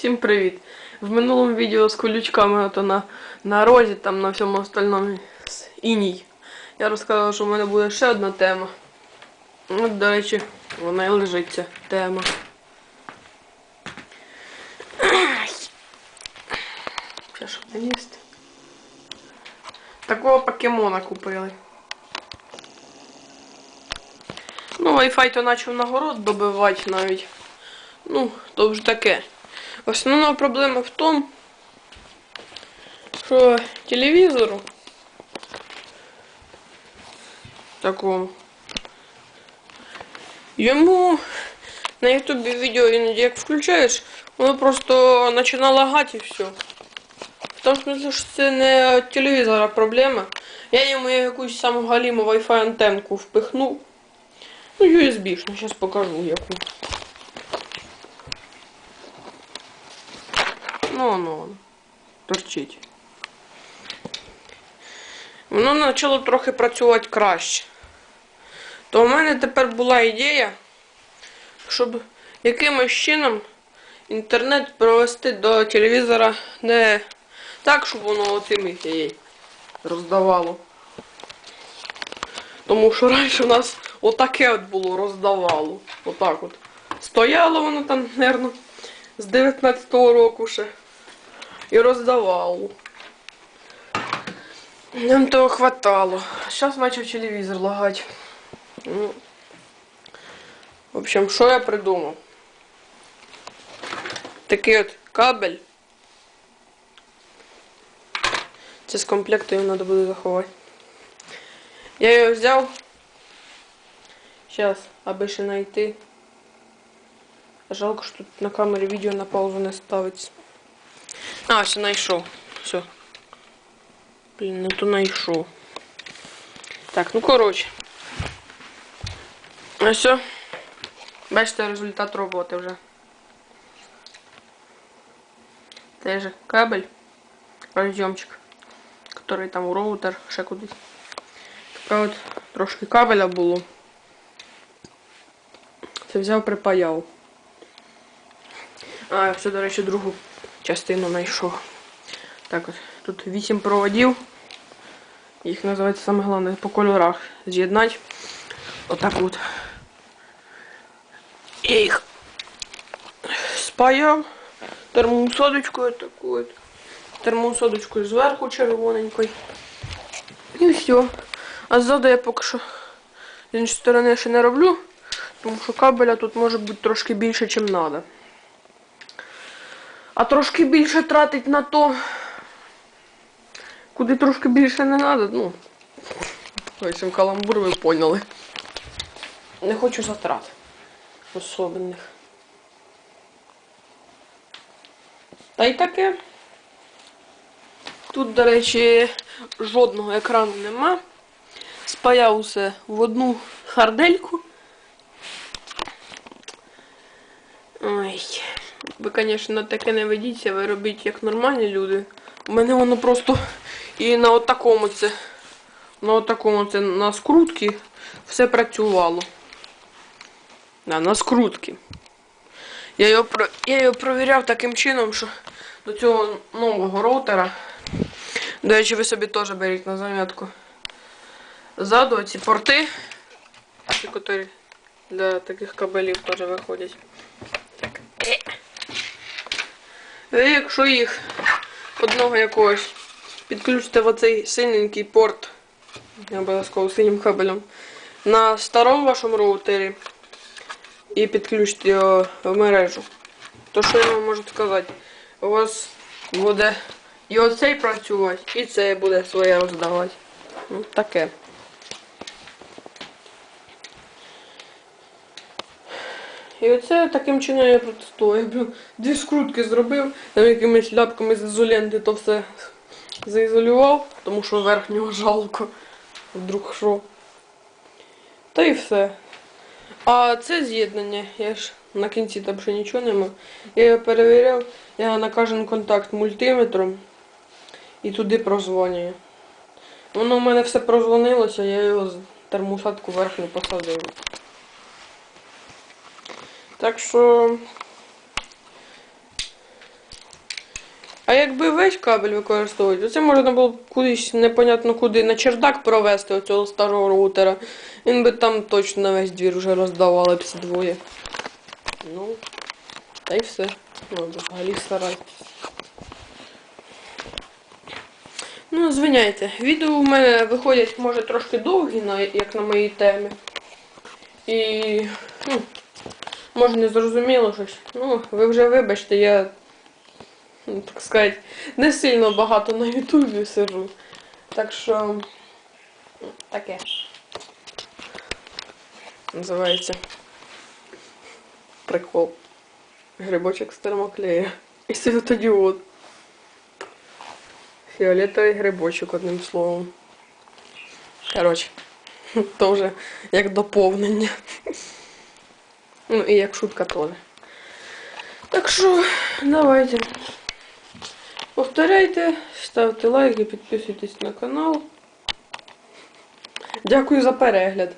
Всім привіт! В минулому відео з колючками ото на, на розі, там на всьому остальному з іній. Я розказала, що в мене буде ще одна тема. От, до речі, вона і лежить ця тема. Що не їсти. Такого покемона купили. Ну, Wi-Fi то почав на город добивати навіть. Ну, то вже таке. Основна проблема в тому, що телевізору такому йому на ютубі відео іноді як включаєш, воно просто починає лагати і все. В тому смысле, що це не телевізора проблема. Я йому якусь саму галіму Wi-Fi антенку впихнув. Ну, USB-шну, зараз покажу яку. Ну, ну, торчить. Воно почало трохи працювати краще. То у мене тепер була ідея, щоб якимось чином інтернет провести до телевізора не так, щоб воно оцими ей, роздавало. Тому що раніше у нас отаке от було роздавало. Отак от. Стояло воно там, мабуть, з 19-го року ще. І роздавало. Нам того хватало. Зараз почав телевізор лагати. Ну, в общем, що я придумав? Такий от кабель. Це з комплекту його треба буде заховати. Я його взяв. Зараз, аби ще знайти. Жалко, що тут на камері відео на паузу не ставиться. А, все знайшов. Все. Блін, не то знайшов. Так, ну коротше. А все. Бачите результат роботи вже. Же кабель, розйомчик, який там у роутер, ще кудись. Така от трошки кабеля було. Це взяв, припаяв. А, все, до речі, другу частину знайшов. Так от, тут 8 проводів. Їх називається саме головне по кольорах з'єднати. Отак от. Я їх спаяв термосодочкою такою. Термосодочкою зверху червоненькою. І все. А ззаду я поки що з іншої сторони ще не роблю, тому що кабеля тут може бути трошки більше, ніж треба. А трошки більше тратить на то, куди трошки більше не треба, ну. Ось каламбур ви поняли. Не хочу затрат особенних. Та й таке. Тут, до речі, жодного екрану нема. Спаяв усе в одну хардельку. Ой. Ви, звісно, таке не ведіться, ви робіть як нормальні люди. У мене воно просто і на отакому це, на отакому це на скрутки все працювало. Да, на скрутки. Я його, я його провіряв таким чином, що до цього нового роутера. До речі, ви собі теж беріть на замітку. Ззаду ці порти, які для таких кабелів теж виходять. Ви якщо їх одного якогось підключите в оцей синенький порт, не обов'язково синім кабелем, на старому вашому роутері і підключите його в мережу, то що я вам можу сказати? У вас буде і оцей працювати, і цей буде своє роздавати. Ну, таке. І оце таким чином я протестую. Я дві скрутки зробив, там якимись ляпками з ізоленти то все заізолював, тому що верхнього жалко. Вдруг що. Та і все. А це з'єднання, я ж на кінці там ще нічого нема. Я його перевіряв, я на кожен контакт мультиметром і туди прозвонюю. Воно в мене все прозвонилося, я його з термосадку верхню посадив. Так що А якби весь кабель використовувати, то це можна було б кудись непонятно куди на чердак провести оцього старого роутера. Він би там точно на весь двір вже роздавали б ці двоє. Ну, та й все. Ну, взагалі старайтесь. Ну, звиняйте, відео у мене виходять, може, трошки довгі, як на моїй темі. І. Ну, може не зрозуміло щось. Ну, ви вже вибачте, я, ну, так сказати, не сильно багато на Ютубі сижу. Так що. Таке. Називається. Прикол. Грибочок з термоклея. І світодіод. Фіолетовий грибочок, одним словом. Коротше, теж як доповнення. Ну і як шутка теж. Так що, давайте. Повторяйте, ставте лайки, підписуйтесь на канал. Дякую за перегляд.